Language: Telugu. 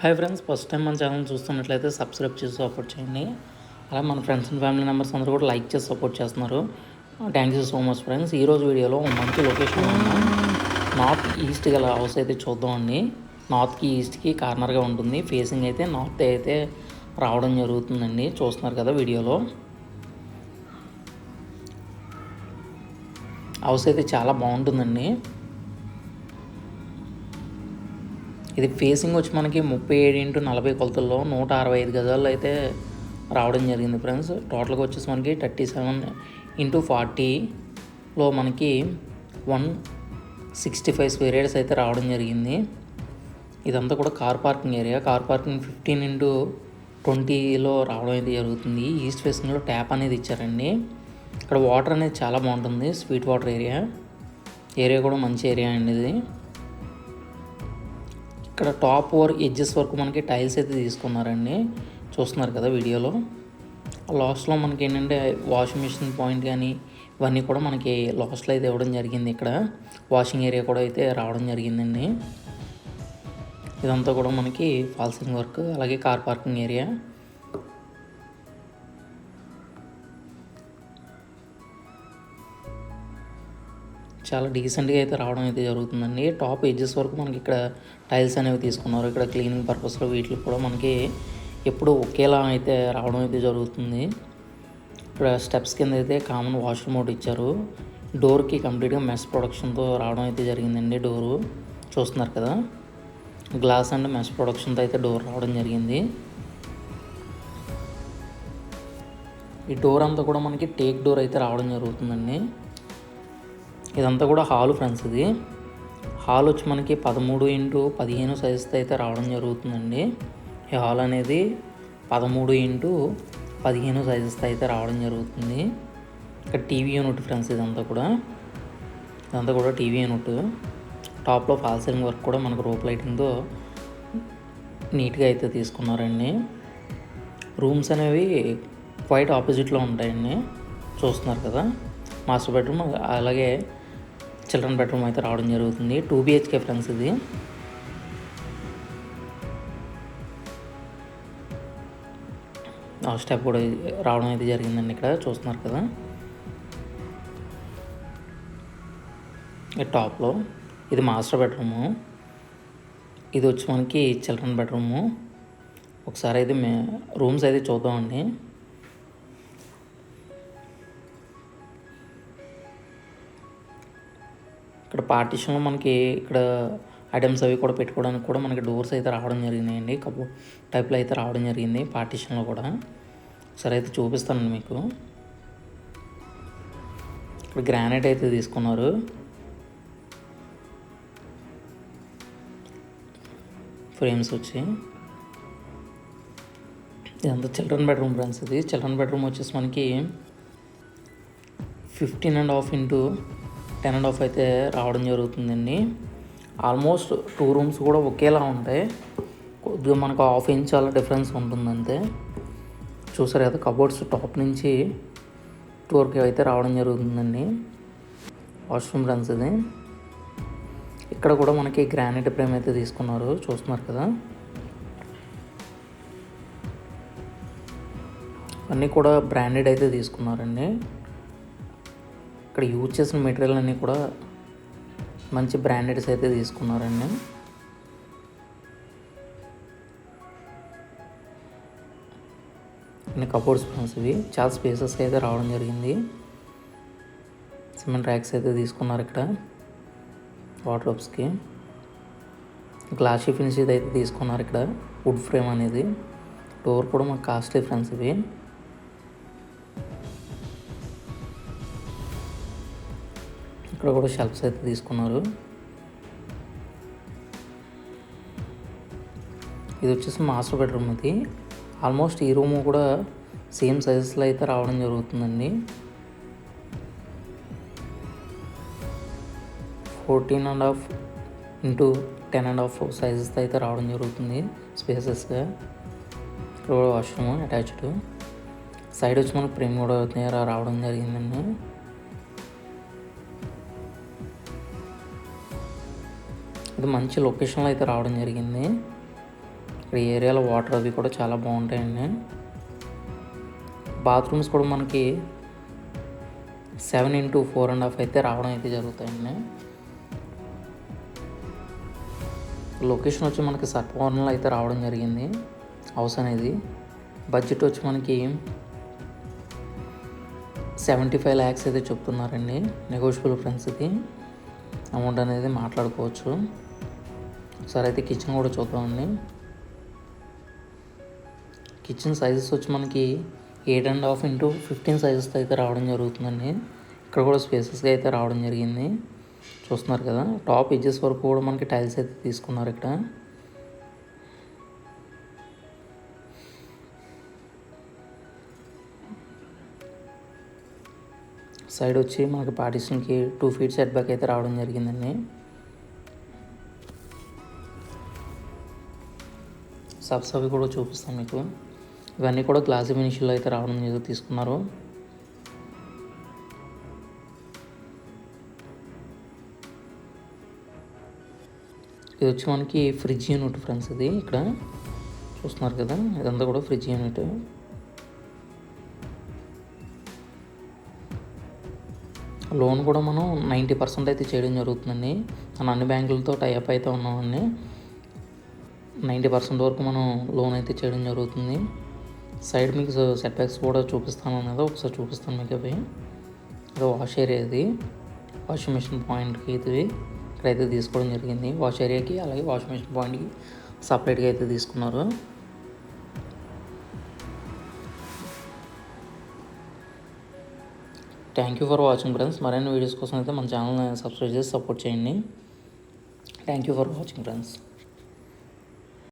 హాయ్ ఫ్రెండ్స్ ఫస్ట్ టైం మన ఛానల్ చూస్తున్నట్లయితే సబ్స్క్రైబ్ చేసి సపోర్ట్ చేయండి. అలా మన ఫ్రెండ్స్ అండ్ ఫ్యామిలీ మెంబర్స్ అందరూ కూడా లైక్ చేసి సపోర్ట్ చేస్తున్నారు. Thank you so much friends ఈరోజు వీడియోలో మంచి లొకేషన్ నార్త్ ఈస్ట్ గల హౌస్ అయితే చూద్దామండి నార్త్కి ఈస్ట్కి కార్నర్గా ఉంటుంది. ఫేసింగ్ అయితే నార్త్ అయితే రావడం జరుగుతుందండి. చూస్తున్నారు కదా వీడియోలో. హౌస్ అయితే చాలా బాగుంటుందండి. ఇది ఫేసింగ్ వచ్చి మనకి ముప్పై ఏడు ఇంటూ నలభై కొలతల్లో నూట అరవై ఐదు గజాల్లో అయితే రావడం జరిగింది ఫ్రెండ్స్. టోటల్గా వచ్చేసి మనకి థర్టీ సెవెన్ ఇంటూ ఫార్టీలో మనకి one sixty five square yards అయితే రావడం జరిగింది. ఇదంతా కూడా car parking area car parking fifteen into ట్వంటీలో రావడం అయితే జరుగుతుంది. ఈస్ట్ ఫేసింగ్లో ట్యాప్ అనేది ఇచ్చారండి. ఇక్కడ వాటర్ అనేది చాలా బాగుంటుంది. స్వీట్ వాటర్ ఏరియా ఏరియా కూడా మంచి ఏరియా అండి ఇది. ఇక్కడ టాప్ ఓవర్ ఎడ్జెస్ వరకు మనకి టైల్స్ అయితే తీసుకున్నారండి. చూస్తున్నారు కదా వీడియోలో. లాస్ట్లో మనకి ఏంటంటే వాషింగ్ మిషన్ పాయింట్ కానీ ఇవన్నీ కూడా మనకి లాస్ట్లో అయితే ఇవ్వడం జరిగింది ఇక్కడ. వాషింగ్ ఏరియా కూడా అయితే రావడం జరిగిందండి. ఇదంతా కూడా మనకి ఫాల్సింగ్ వర్క్ అలాగే కార్ పార్కింగ్ ఏరియా. చాలా డీసెంట్గా అయితే రావడం అయితే జరుగుతుందండి. టాప్ ఎడ్జెస్ వరకు మనకి ఇక్కడ టైల్స్ అనేవి తీసుకున్నారు. ఇక్కడ క్లీనింగ్ పర్పస్లో వీటికి కూడా మనకి ఎప్పుడు ఒకేలా అయితే రావడం అయితే జరుగుతుంది. ఇక్కడ స్టెప్స్ కింద అయితే కామన్ వాష్రూమ్ ఒకటి ఇచ్చారు. డోర్కి కంప్లీట్గా మెస్ ప్రొడక్షన్తో రావడం అయితే జరిగిందండి డోరు చూస్తున్నారు కదా? గ్లాస్ అండ్ మెస్ ప్రొడక్షన్తో అయితే డోర్ రావడం జరిగింది. ఈ డోర్ అంతా కూడా మనకి టేక్ డోర్ అయితే రావడం జరుగుతుందండి. ఇదంతా కూడా హాల్ ఫ్రెండ్స్ ఇది. హాల్ వచ్చి మనకి పదమూడు ఇంటూ పదిహేను సైజుతో అయితే రావడం జరుగుతుందండి. ఈ హాల్ అనేది పదమూడు ఇంటూ పదిహేను సైజుస్తో అయితే రావడం జరుగుతుంది. ఇక్కడ టీవీ యూనిట్ ఫ్రెండ్స్ ఇదంతా కూడా. ఇదంతా కూడా టీవీ యూనిట్. టాప్లో ఫాల్ సీలింగ్ వర్క్ కూడా మనకు రోప్ లైటింగ్తో నీట్గా అయితే తీసుకున్నారండి. రూమ్స్ అనేవి క్వైట్ ఆపోజిట్లో ఉంటాయండి. చూస్తున్నారు కదా? మాస్టర్ బెడ్రూమ్ అలాగే చిల్డ్రన్ బెడ్రూమ్ అయితే రావడం జరుగుతుంది. టూ బిహెచ్కే ఫ్రెండ్స్ ఇది. స్టెప్ కూడా రావడం అయితే జరిగిందండి ఇక్కడ. చూస్తున్నారు కదా. ఈ టాప్లో ఇది మాస్టర్ బెడ్రూము. ఇది వచ్చి మనకి చిల్డ్రన్ బెడ్రూము. ఒకసారి అయితే మే రూమ్స్ అయితే చూద్దామండి. ఇక్కడ పార్టీషన్లో మనకి ఇక్కడ ఐటమ్స్ అవి కూడా పెట్టుకోవడానికి కూడా మనకి డోర్స్ అయితే రావడం జరిగినాయండి కబో టైప్లో అయితే రావడం జరిగింది పార్టీషన్లో కూడా. సరే అయితే చూపిస్తాను మీకు. ఇక్కడ గ్రానైట్ అయితే తీసుకున్నారు. ఫ్రేమ్స్ వచ్చి. ఇదంతా చిల్డ్రన్ బెడ్రూమ్ ఫ్రెండ్స్ ఇది. చిల్డ్రన్ బెడ్రూమ్ వచ్చేసి మనకి fifteen and half into ten and half అయితే రావడం జరుగుతుందండి. ఆల్మోస్ట్ టూ రూమ్స్ కూడా ఒకేలా ఉంటాయి. కొద్దిగా మనకు హాఫ్ ఇంచ్ అలా డిఫరెన్స్ ఉంటుంది అంతే చూసారు కదా కబోర్డ్స్ టాప్ నుంచి టూ వరకు అయితే రావడం జరుగుతుందండి. వాష్రూమ్ రన్స్ ఇది. ఇక్కడ కూడా మనకి గ్రానైట్ ఫ్రేమ్ అయితే తీసుకున్నారు. చూస్తున్నారు కదా. అన్నీ కూడా బ్రాండెడ్ అయితే తీసుకున్నారండి. ఇక్కడ యూజ్ చేసిన మెటీరియల్ అన్నీ కూడా మంచి బ్రాండెడ్స్ అయితే తీసుకున్నారండి. అన్ని కబోర్డ్స్ ఫ్రెండ్స్ ఇవి. చాలా స్పేసెస్ అయితే రావడం జరిగింది. సిమెంట్ ర్యాక్స్ అయితే తీసుకున్నారు ఇక్కడ వార్డ్రోబ్స్కి. గ్లాసీ ఫినిష్ ఇది అయితే తీసుకున్నారు ఇక్కడ. వుడ్ ఫ్రేమ్ అనేది. డోర్ కూడా మాకు కాస్ట్లీ ఫ్రెండ్స్ ఇవి. ఇక్కడ కూడా షెల్ఫ్స్ అయితే తీసుకున్నారు. ఇది వచ్చేసి మాస్టర్ బెడ్రూమ్ అది. ఆల్మోస్ట్ ఈ రూమ్ కూడా సేమ్ సైజెస్లో అయితే రావడం జరుగుతుందండి. Fourteen and half into ten and half సైజెస్తో అయితే రావడం జరుగుతుంది స్పేసెస్గా ఇక్కడ కూడా వాష్రూమ్ అటాచ్డ్ సైడ్ వచ్చి మనకు ప్రేమ్ కూడా రావడం జరిగిందండి. ఇది మంచి లొకేషన్లో అయితే రావడం జరిగింది. ఇక్కడ ఏరియాలో వాటర్ అవి కూడా చాలా బాగుంటాయండి. బాత్రూమ్స్ కూడా మనకి seven into four and half అయితే రావడం అయితే జరుగుతాయండి. లొకేషన్ వచ్చి మనకి సర్పవరంలో అయితే రావడం జరిగింది. హౌస్ అనేది బడ్జెట్ వచ్చి మనకి సెవెంటీ ఫైవ్ ల్యాక్స్ అయితే చెప్తున్నారండి. నెగోషియబుల్ ఫ్రెండ్స్కి. అమౌంట్ అనేది మాట్లాడుకోవచ్చు. సరే అయితే కిచెన్ కూడా చూద్దామండి కిచెన్ సైజెస్ వచ్చి మనకి eight and half into fifteen సైజెస్తో అయితే రావడం జరుగుతుందండి. ఇక్కడ కూడా స్పేసెస్గా అయితే రావడం జరిగింది. చూస్తున్నారు కదా టాప్ ఎడ్జెస్ వరకు కూడా మనకి టైల్స్ అయితే తీసుకున్నారు ఇక్కడ. సైడ్ వచ్చి మనకి పార్టీషన్కి టూ ఫీట్ సెట్ బ్యాక్ అయితే రావడం జరిగిందండి. సబ్స్ అవి కూడా చూపిస్తాం మీకు. ఇవన్నీ కూడా గ్లాసీ ఫినిష్లో అయితే రావడం జరిగింది తీసుకున్నారు. ఇది వచ్చి మనకి ఫ్రిడ్జ్ యూనిట్ ఫ్రెండ్స్ ఇది ఇక్కడ. చూస్తున్నారు కదా ఇదంతా కూడా ఫ్రిడ్జ్ యూనిట్. లోన్ కూడా మనం నైంటీ పర్సెంట్ అయితే చేయడం జరుగుతుందండి. మన అన్ని బ్యాంకులతో టైఅప్ అయితే ఉన్నామండి. నైంటీ పర్సెంట్ వరకు మనం లోన్ అయితే చేయడం జరుగుతుంది. సైడ్ మీకు సెట్ బ్యాక్స్ కూడా చూపిస్తాను అన్నది ఒకసారి చూపిస్తాను మీకు అవి. ఇది వాష్ ఏరియా ఇది. వాషింగ్ మిషన్ పాయింట్కి ఇది ఇక్కడైతే తీసుకోవడం జరిగింది. వాష్ ఏరియాకి అలాగే వాషింగ్ మిషన్ పాయింట్కి సపరేట్గా అయితే తీసుకున్నారు. Thank you for watching friends. మరిన్ని వీడియోస్ కోసం అయితే మన ఛానల్ని సబ్స్క్రైబ్ చేసి సపోర్ట్ చేయండి. Thank you for watching friends.